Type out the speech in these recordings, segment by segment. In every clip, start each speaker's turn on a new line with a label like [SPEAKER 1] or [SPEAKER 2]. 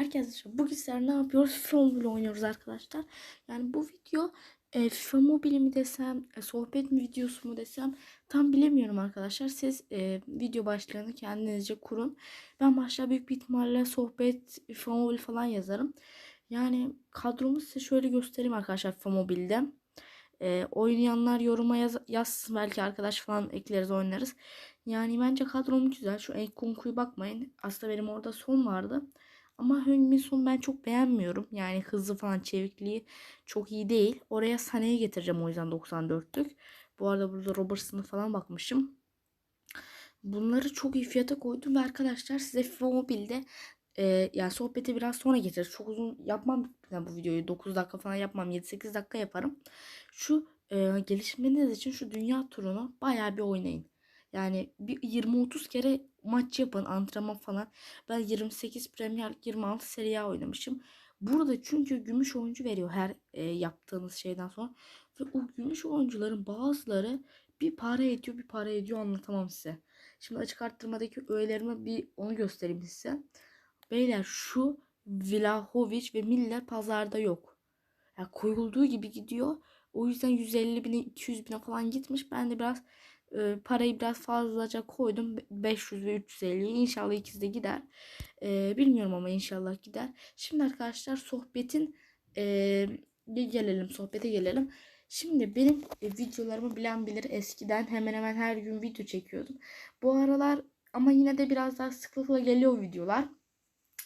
[SPEAKER 1] Herkese bugün sizler ne yapıyoruz? FIFA Mobile oynuyoruz arkadaşlar. Yani bu video e, FIFA Mobile mi desem, e, sohbet mi videosu mu desem tam bilemiyorum arkadaşlar. Siz e, video başlığını kendinizce kurun. Ben başta büyük bir ihtimalle sohbet, FIFA Mobile falan yazarım. Yani kadromu size şöyle göstereyim arkadaşlar FIFA Mobile'de. E, oynayanlar yoruma yaz, yazsın belki arkadaş falan ekleriz oynarız. Yani bence kadrom güzel. Şu Enkunku'yu bakmayın. Aslında benim orada son vardı. Ama Heung-min Son ben çok beğenmiyorum. Yani hızlı falan çevikliği çok iyi değil. Oraya Sané'yi getireceğim o yüzden 94'lük. Bu arada burada Robertson'a falan bakmışım. Bunları çok iyi fiyata koydum ve arkadaşlar size FIFA Mobile'de e, yani sohbeti biraz sonra getiririz. Çok uzun yapmam yani bu videoyu. 9 dakika falan yapmam. 7-8 dakika yaparım. Şu e, gelişmeniz için şu dünya turunu bayağı bir oynayın. Yani bir 20-30 kere maç yapın antrenman falan. Ben 28 Premier 26 Serie A oynamışım. Burada çünkü gümüş oyuncu veriyor her e, yaptığınız şeyden sonra. Ve o gümüş oyuncuların bazıları bir para ediyor bir para ediyor anlatamam size. Şimdi açık arttırmadaki öğelerime bir onu göstereyim size. Beyler şu Vlahovic ve Miller pazarda yok. Yani koyulduğu gibi gidiyor. O yüzden 150 bine 200 bine falan gitmiş. Ben de biraz e, parayı biraz fazlaca koydum. 500 ve 350. İnşallah ikisi de gider. E, bilmiyorum ama inşallah gider. Şimdi arkadaşlar sohbetin e, gelelim. Sohbete gelelim. Şimdi benim e, videolarımı bilen bilir eskiden hemen hemen her gün video çekiyordum. Bu aralar ama yine de biraz daha sıklıkla geliyor videolar.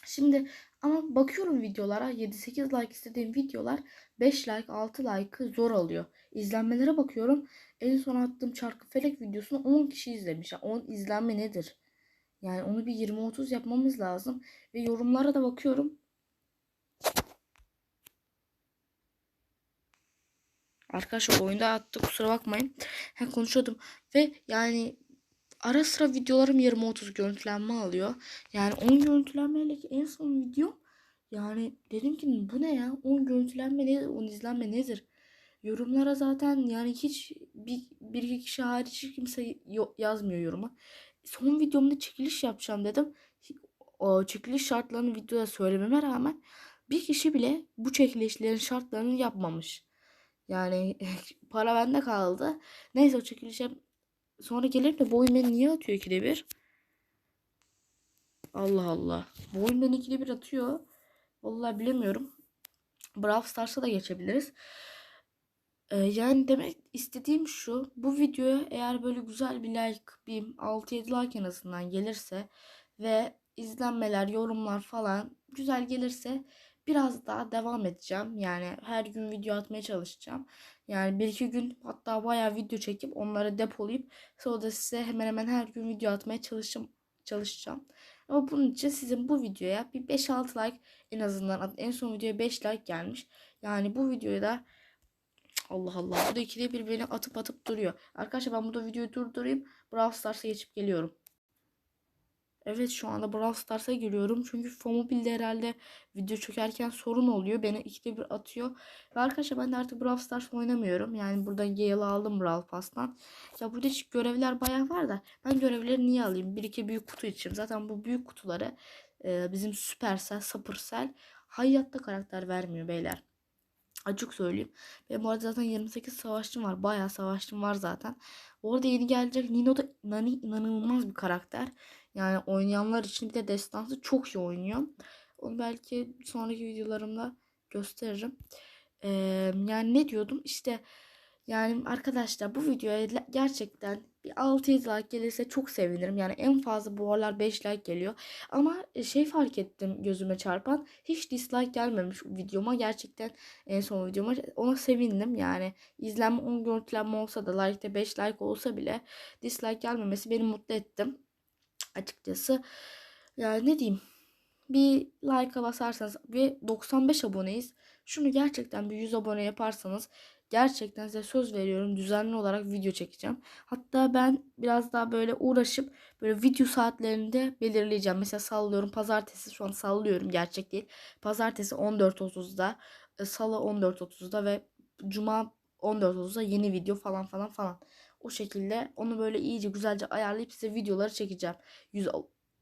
[SPEAKER 1] Şimdi ama bakıyorum videolara 7-8 like istediğim videolar 5 like 6 like zor alıyor. İzlenmelere bakıyorum. En son attığım çarkı felek videosunu 10 kişi izlemiş. Yani 10 izlenme nedir? Yani onu bir 20-30 yapmamız lazım. Ve yorumlara da bakıyorum. Arkadaşlar oyunda attı kusura bakmayın. He konuşuyordum. Ve yani ara sıra videolarım 20-30 görüntülenme alıyor. Yani 10 görüntülenmeyle en son video yani dedim ki bu ne ya? 10 görüntülenme nedir? 10 izlenme nedir? Yorumlara zaten yani hiç bir, bir iki kişi hariç kimse yazmıyor yoruma. Son videomda çekiliş yapacağım dedim. O çekiliş şartlarını videoda söylememe rağmen bir kişi bile bu çekilişlerin şartlarını yapmamış. Yani para bende kaldı. Neyse o çekilişe sonra gelir de bu oyun beni niye atıyor ikide bir? Allah Allah. Bu oyun beni ikide bir atıyor. Vallahi bilemiyorum. Brawl Stars'a da geçebiliriz. Ee, yani demek istediğim şu. Bu videoya eğer böyle güzel bir like, bir 6-7 like en azından gelirse ve izlenmeler, yorumlar falan güzel gelirse biraz daha devam edeceğim. Yani her gün video atmaya çalışacağım. Yani bir iki gün hatta bayağı video çekip onları depolayıp sonra da size hemen hemen her gün video atmaya çalışacağım. çalışacağım. Ama bunun için sizin bu videoya bir 5-6 like en azından en son videoya 5 like gelmiş. Yani bu videoya da Allah Allah. Bu da ikili bir beni atıp atıp duruyor. Arkadaşlar ben burada videoyu durdurayım. Brawl Stars'a geçip geliyorum. Evet şu anda Brawl Stars'a giriyorum. Çünkü Fomobil'de herhalde video çekerken sorun oluyor. Beni ikide bir atıyor. Ve arkadaşlar ben de artık Brawl Stars oynamıyorum. Yani buradan Gale'ı aldım Brawl Pass'tan. Ya burada görevler bayağı var da. Ben görevleri niye alayım? Bir iki büyük kutu için. Zaten bu büyük kutuları e, bizim Supercell, Supercell hayatta karakter vermiyor beyler. Açık söyleyeyim. Benim bu arada zaten 28 savaşçım var. Bayağı savaşçım var zaten. Orada yeni gelecek Nino da Nani inanılmaz bir karakter. Yani oynayanlar için bir de destansı çok iyi oynuyor. Onu belki sonraki videolarımda gösteririm. Ee, yani ne diyordum? İşte yani arkadaşlar bu videoya gerçekten bir 6-7 like gelirse çok sevinirim. Yani en fazla bu aralar 5 like geliyor. Ama e, şey fark ettim gözüme çarpan. Hiç dislike gelmemiş videoma. Gerçekten en son videoma. Ona sevindim. Yani izlenme 10 görüntülenme olsa da like'de 5 like olsa bile dislike gelmemesi beni mutlu ettim. Açıkçası. Yani ne diyeyim. Bir like'a basarsanız ve 95 aboneyiz. Şunu gerçekten bir 100 abone yaparsanız Gerçekten size söz veriyorum düzenli olarak video çekeceğim. Hatta ben biraz daha böyle uğraşıp böyle video saatlerinde belirleyeceğim. Mesela sallıyorum pazartesi şu an sallıyorum gerçek değil. Pazartesi 14.30'da, e, salı 14.30'da ve cuma 14.30'da yeni video falan falan falan. O şekilde onu böyle iyice güzelce ayarlayıp size videoları çekeceğim 100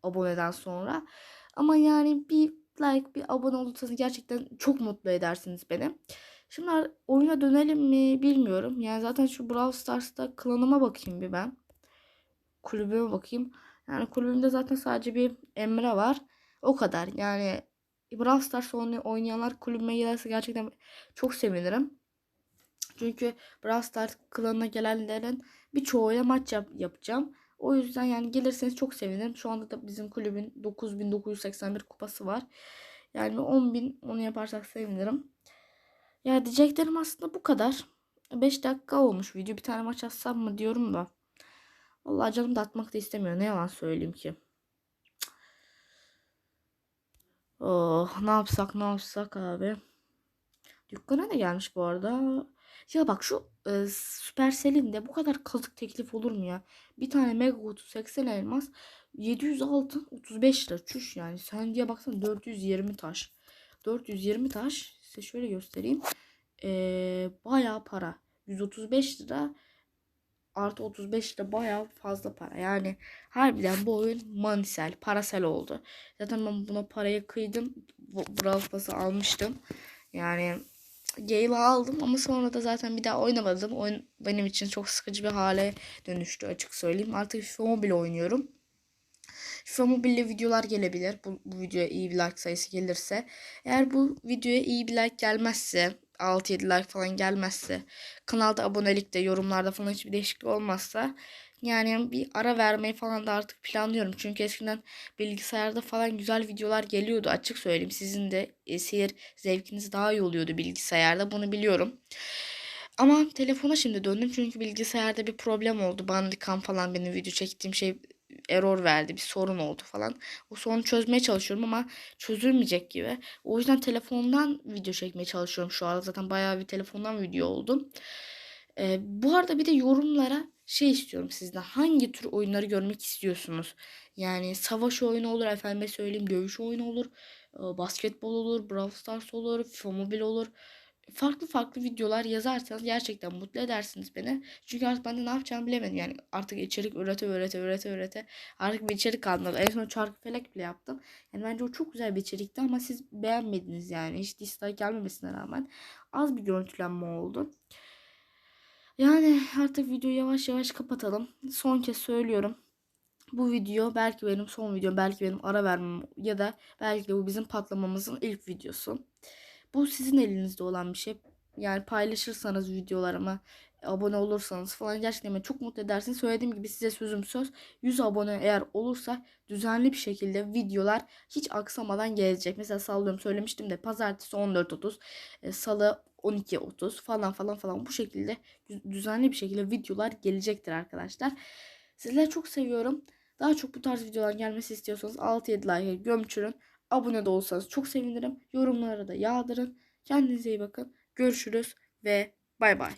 [SPEAKER 1] aboneden sonra. Ama yani bir like, bir abone olursanız gerçekten çok mutlu edersiniz beni. Şimdi oyuna dönelim mi bilmiyorum. Yani zaten şu Brawl Stars'ta klanıma bakayım bir ben. Kulübüme bakayım. Yani kulübümde zaten sadece bir Emre var. O kadar. Yani Brawl Stars oyna- oynayanlar kulübüme gelirse gerçekten çok sevinirim. Çünkü Brawl Stars klanına gelenlerin birçoğuyla maç yap- yapacağım. O yüzden yani gelirseniz çok sevinirim. Şu anda da bizim kulübün 9981 kupası var. Yani 10.000 onu yaparsak sevinirim. Ya diyeceklerim aslında bu kadar. 5 dakika olmuş video. Bir tane maç atsam mı diyorum da. Vallahi canım da atmak da istemiyor. Ne yalan söyleyeyim ki. Oh ne yapsak ne yapsak abi. Dükkana ne gelmiş bu arada? Ya bak şu e, Supercell'in de bu kadar kazık teklif olur mu ya? Bir tane Mega Kutu 80 elmas 700 altın 35 lira. Çüş yani. Sen diye baksana 420 taş. 420 taş size şöyle göstereyim. E, bayağı para. 135 lira artı 35 lira bayağı fazla para. Yani harbiden bu oyun manisel, parasel oldu. Zaten ben buna parayı kıydım. Brawl Pass'ı almıştım. Yani Gale'ı aldım ama sonra da zaten bir daha oynamadım. Oyun benim için çok sıkıcı bir hale dönüştü açık söyleyeyim. Artık FIFA Mobile oynuyorum. FIFA Mobile'le videolar gelebilir. Bu, bu videoya iyi bir like sayısı gelirse. Eğer bu videoya iyi bir like gelmezse 6-7 like falan gelmezse kanalda abonelikte yorumlarda falan hiçbir değişiklik olmazsa yani bir ara vermeyi falan da artık planlıyorum. Çünkü eskiden bilgisayarda falan güzel videolar geliyordu açık söyleyeyim. Sizin de e, seyir zevkiniz daha iyi oluyordu bilgisayarda bunu biliyorum. Ama telefona şimdi döndüm çünkü bilgisayarda bir problem oldu. Bandicam falan benim video çektiğim şey error verdi. Bir sorun oldu falan. O sorunu çözmeye çalışıyorum ama çözülmeyecek gibi. O yüzden telefondan video çekmeye çalışıyorum şu anda. Zaten bayağı bir telefondan video oldu. Ee, bu arada bir de yorumlara şey istiyorum sizden. Hangi tür oyunları görmek istiyorsunuz? Yani savaş oyunu olur, efendime söyleyeyim dövüş oyunu olur, e, basketbol olur, Brawl Stars olur, FIFA olur. Farklı farklı videolar yazarsanız gerçekten mutlu edersiniz beni. Çünkü artık ben de ne yapacağımı bilemedim. Yani artık içerik ürete ürete ürete ürete artık bir içerik kalmadı. En son çarkı felek bile yaptım. Yani bence o çok güzel bir içerikti ama siz beğenmediniz yani. Hiç dislike gelmemesine rağmen az bir görüntülenme oldu. Yani artık videoyu yavaş yavaş kapatalım. Son kez söylüyorum. Bu video belki benim son videom, belki benim ara vermem ya da belki de bu bizim patlamamızın ilk videosu. Bu sizin elinizde olan bir şey. Yani paylaşırsanız videolarımı, abone olursanız falan gerçekten beni çok mutlu edersiniz. Söylediğim gibi size sözüm söz. 100 abone eğer olursa düzenli bir şekilde videolar hiç aksamadan gelecek. Mesela sallıyorum söylemiştim de pazartesi 14.30, e, salı 12.30 falan falan falan bu şekilde düzenli bir şekilde videolar gelecektir arkadaşlar. Sizleri çok seviyorum. Daha çok bu tarz videolar gelmesi istiyorsanız 6-7 like gömçürün. Abone de olsanız çok sevinirim. Yorumlara da yağdırın. Kendinize iyi bakın. Görüşürüz ve bay bay.